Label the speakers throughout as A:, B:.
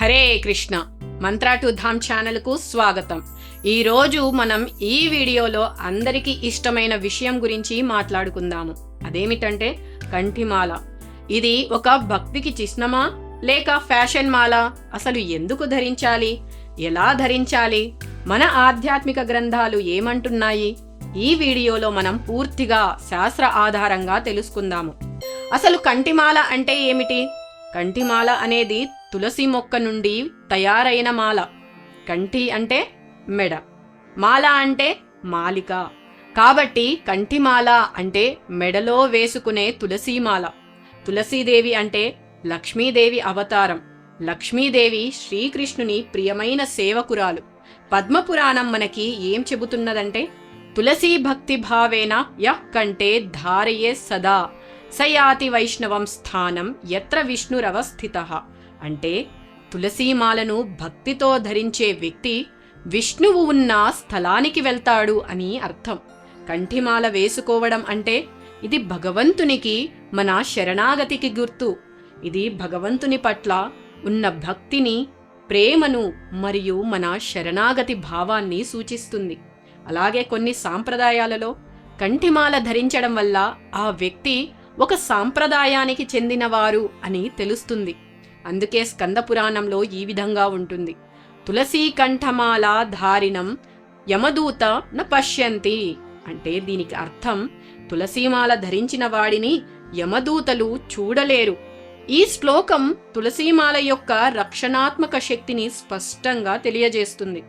A: Hare Krishna. Mantra to Dham ఛానల్కు స్వాగతం. ఈరోజు మనం ఈ వీడియోలో అందరికీ ఇష్టమైన విషయం గురించి మాట్లాడుకుందాము. అదేమిటంటే కంఠిమాల. ఇది ఒక భక్తికి చిహ్నమా లేక ఫ్యాషన్ మాల? అసలు ఎందుకు ధరించాలి? ఎలా ధరించాలి? మన ఆధ్యాత్మిక గ్రంథాలు ఏమంటున్నాయి? ఈ వీడియోలో మనం పూర్తిగా శాస్త్ర ఆధారంగా తెలుసుకుందాము. అసలు కంటిమాల అంటే ఏమిటి? కంటిమాల అనేది తులసి మొక్క నుండి తయారైన మాల. కంటి అంటే మెడ. మాల అంటే మాలిక. కాబట్టి కంటిమాల అంటే మెడలో వేసుకునే తులసీమాల తులసీదేవి అంటే లక్ష్మీదేవి అవతారం. లక్ష్మీదేవి శ్రీకృష్ణుని ప్రియమైన సేవకురాలు. పద్మపురాణం మనకి ఏం చెబుతున్నదంటే తులసీ భక్తి భావేన యః కంటే ధారయే సదా. సయాతి వైష్ణవం స్థానం ఎత్ర విష్ణురవస్థిత అంటే తులసీమాలను భక్తితో ధరించే వ్యక్తి విష్ణువు ఉన్న స్థలానికి వెళ్తాడు అని అర్థం. కంఠిమాల వేసుకోవడం అంటే ఇది భగవంతునికి మన శరణాగతికి గుర్తు. ఇది భగవంతుని పట్ల ఉన్న భక్తిని ప్రేమను మరియు మన శరణాగతి భావాన్ని సూచిస్తుంది. అలాగే కొన్ని సాంప్రదాయాలలో కంఠిమాల ధరించడం వల్ల ఆ వ్యక్తి ఒక సాంప్రదాయానికి చెందినవారు అని తెలుస్తుంది. అందుకే స్కంద పురాణంలో ఈ విధంగా ఉంటుంది. తులసీ కంఠమాల ధారిణం యమదూత న పశ్యంతి అంటే దీనికి అర్థం తులసీమాల ధరించిన వాడిని యమదూతలు చూడలేరు. ఈ శ్లోకం తులసీమాల యొక్క రక్షణాత్మక శక్తిని స్పష్టంగా తెలియజేస్తుంది.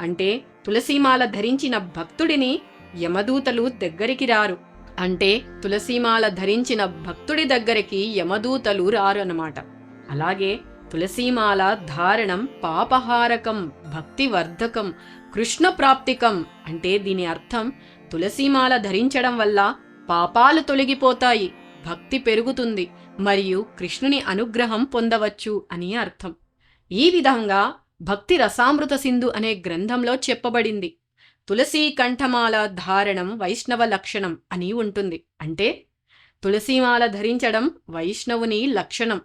A: అంటే తులసీమాల ధరించిన భక్తుడిని యమదూతలు దగ్గరికి రారు. అంటే తులసీమాల ధరించిన భక్తుడి దగ్గరికి యమదూతలు రారు అన్నమాట అలాగే తులసీమాల ధారణం పాపహారకం భక్తివర్ధకం కృష్ణ ప్రాప్తికం అంటే దీని అర్థం తులసీమాల ధరించడం వల్ల పాపాలు తొలగిపోతాయి భక్తి పెరుగుతుంది మరియు కృష్ణుని అనుగ్రహం పొందవచ్చు అని అర్థం. ఈ విధంగా భక్తి రసామృత సింధు అనే గ్రంథంలో చెప్పబడింది. తులసీ కంఠమాల ధారణం వైష్ణవ లక్షణం అని ఉంటుంది. అంటే తులసీమాల ధరించడం వైష్ణవుని లక్షణం.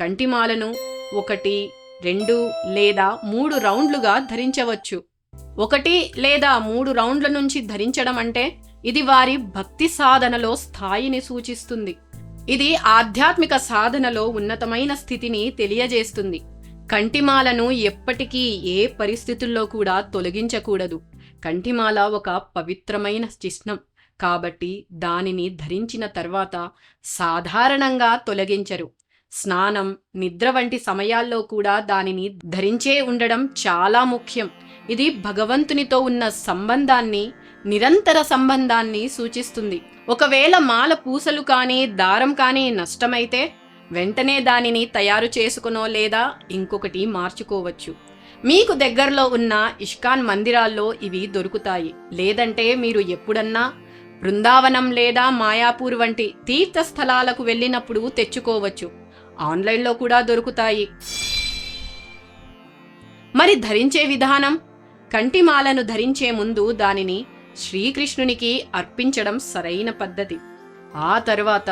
A: కంటిమాలను ఒకటి రెండు లేదా మూడు రౌండ్లుగా ధరించవచ్చు. ఒకటి లేదా మూడు రౌండ్ల నుంచి ధరించడం అంటే ఇది వారి భక్తి సాధనలో స్థాయిని సూచిస్తుంది. ఇది ఆధ్యాత్మిక సాధనలో ఉన్నతమైన స్థితిని తెలియజేస్తుంది. కంటిమాలను ఎప్పటికీ ఏ పరిస్థితుల్లో కూడా తొలగించకూడదు. కంటిమాల ఒక పవిత్రమైన చిహ్నం కాబట్టి దానిని ధరించిన తర్వాత సాధారణంగా తొలగించరు. స్నానం నిద్ర వంటి సమయాల్లో కూడా దానిని ధరించే ఉండడం చాలా ముఖ్యం. ఇది భగవంతునితో ఉన్న సంబంధాన్ని నిరంతర సంబంధాన్ని సూచిస్తుంది. ఒకవేళ మాల పూసలు కానీ దారం కానీ నష్టమైతే వెంటనే దానిని తయారు చేసుకునో లేదా ఇంకొకటి మార్చుకోవచ్చు. మీకు దగ్గరలో ఉన్న ఇష్కాన్ మందిరాల్లో ఇవి దొరుకుతాయి. లేదంటే మీరు ఎప్పుడన్నా బృందావనం లేదా మాయాపూర్ వంటి తీర్థస్థలాలకు వెళ్ళినప్పుడు తెచ్చుకోవచ్చు. ఆన్లైన్లో కూడా దొరుకుతాయి. మరి ధరించే విధానం? కంటిమాలను ధరించే ముందు దానిని శ్రీకృష్ణునికి అర్పించడం సరైన పద్ధతి. ఆ తరువాత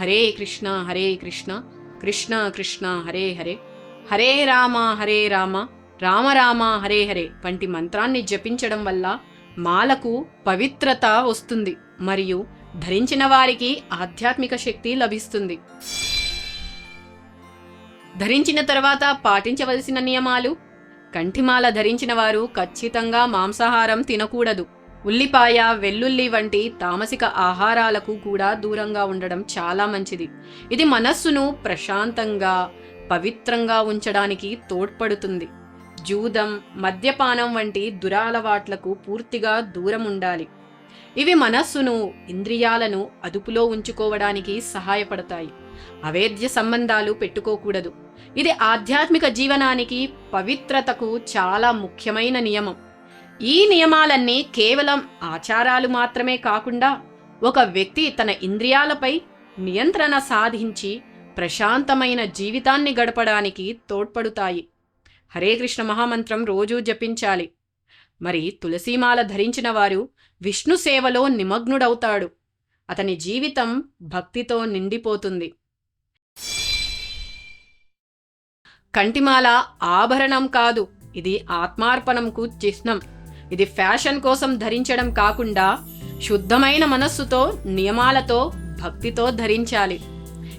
A: హరే కృష్ణ హరే కృష్ణ కృష్ణ కృష్ణ హరే హరే హరే రామ హరే రామ రామ రామ హరే హరే వంటి మంత్రాన్ని జపించడం వల్ల మాలకు పవిత్రత వస్తుంది. మరియు ధరించిన వారికి ఆధ్యాత్మిక శక్తి లభిస్తుంది. ధరించిన తర్వాత పాటించవలసిన నియమాలు? కంఠిమాల ధరించిన వారు ఖచ్చితంగా మాంసాహారం తినకూడదు. ఉల్లిపాయ వెల్లుల్లి వంటి తామసిక ఆహారాలకు కూడా దూరంగా ఉండడం చాలా మంచిది. ఇది మనస్సును ప్రశాంతంగా పవిత్రంగా ఉంచడానికి తోడ్పడుతుంది. జూదం మద్యపానం వంటి దురాలవాట్లకు పూర్తిగా దూరం ఉండాలి. ఇవి మనస్సును ఇంద్రియాలను అదుపులో ఉంచుకోవడానికి సహాయపడతాయి. అవేద్య సంబంధాలు పెట్టుకోకూడదు. ఇది ఆధ్యాత్మిక జీవనానికి పవిత్రతకు చాలా ముఖ్యమైన నియమం. ఈ నియమాలన్నీ కేవలం ఆచారాలు మాత్రమే కాకుండా ఒక వ్యక్తి తన ఇంద్రియాలపై నియంత్రణ సాధించి ప్రశాంతమైన జీవితాన్ని గడపడానికి తోడ్పడుతాయి. హరే కృష్ణ మహామంత్రం రోజూ జపించాలి. మరి తులసీమాల ధరించిన వారు విష్ణు సేవలో నిమగ్నుడవుతాడు. అతని జీవితం భక్తితో నిండిపోతుంది. కంటిమాల ఆభరణం కాదు. ఇది ఆత్మార్పణంకు చిహ్నం. ఇది ఫ్యాషన్ కోసం ధరించడం కాకుండా శుద్ధమైన మనస్సుతో నియమాలతో భక్తితో ధరించాలి.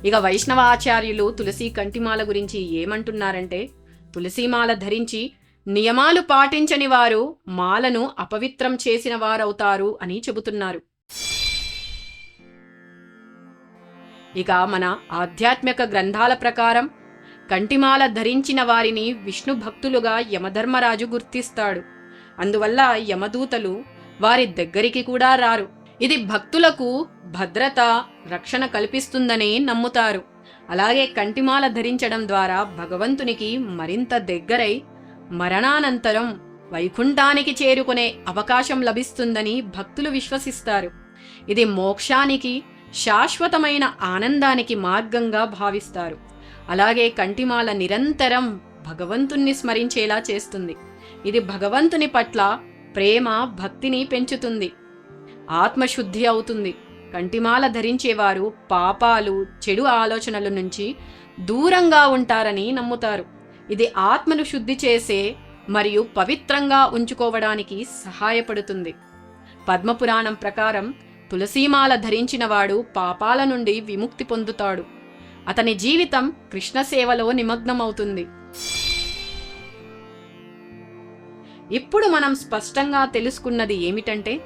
A: ఇక వైష్ణవ ఆచార్యులు తులసి కంటిమాల గురించి ఏమంటున్నారంటే తులసిమాల ధరించి నియమాలు పాటించని వారు మాలను అపవిత్రం చేసిన వారవుతారు అని చెబుతున్నారు. ఇక మన ఆధ్యాత్మిక గ్రంథాల ప్రకారం కంటిమాల ధరించిన వారిని విష్ణు భక్తులుగా యమధర్మరాజు గుర్తిస్తాడు. అందువల్ల యమదూతలు వారి దగ్గరికి కూడా రారు. ఇది భక్తులకు భద్రత రక్షణ కల్పిస్తుందని నమ్ముతారు. అలాగే కంటిమాల ధరించడం ద్వారా భగవంతునికి మరింత దగ్గరై మరణానంతరం వైకుంఠానికి చేరుకునే అవకాశం లభిస్తుందని భక్తులు విశ్వసిస్తారు. ఇది మోక్షానికి శాశ్వతమైన ఆనందానికి మార్గంగా భావిస్తారు. అలాగే కంటిమాల నిరంతరం భగవంతుణ్ణి స్మరించేలా చేస్తుంది. ఇది భగవంతుని పట్ల ప్రేమ భక్తిని పెంచుతుంది. ఆత్మశుద్ధి అవుతుంది. కంటిమాల ధరించేవారు పాపాలు చెడు ఆలోచనల నుంచి దూరంగా ఉంటారని నమ్ముతారు. ఇది ఆత్మను శుద్ధి చేసే మరియు పవిత్రంగా ఉంచుకోవడానికి సహాయపడుతుంది. పద్మపురాణం ప్రకారం తులసీమాల ధరించినవాడు పాపాల నుండి విముక్తి పొందుతాడు. అతని జీవితం కృష్ణ సేవలో నిమగ్నమవుతుంది. ఇప్పుడు మనం స్పష్టంగా తెలుసుకున్నది ఏమిటంటే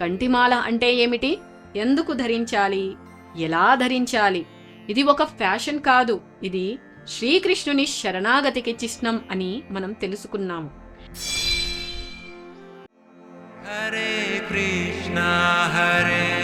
A: కంటిమాల అంటే ఏమిటి? ఎందుకు ధరించాలి? ఎలా ధరించాలి? ఇది ఒక ఫ్యాషన్ కాదు. ఇది శ్రీకృష్ణుని శరణాగతికి చిహ్నం అని మనం తెలుసుకున్నాము.
B: హరే కృష్ణ హరే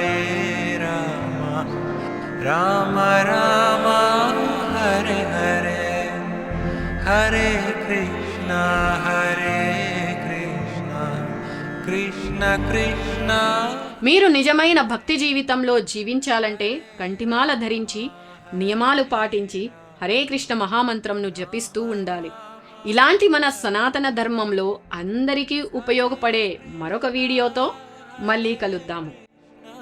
B: राम राम हरे हरे हरे कृष्णा हरे कृष्णा कृष्ण कृष्णा
A: మీరు నిజమైన భక్తి జీవితంలో జీవించాలంటే కంటిమాల ధరించి నియమాలు పాటించి హరే కృష్ణ మహామంత్రంను జపిస్తూ ఉండాలి ఇలాంటి మన సనాతన ధర్మంలో అందరికీ ఉపయోగపడే మరొక వీడియోతో మళ్ళీ కలుద్దాము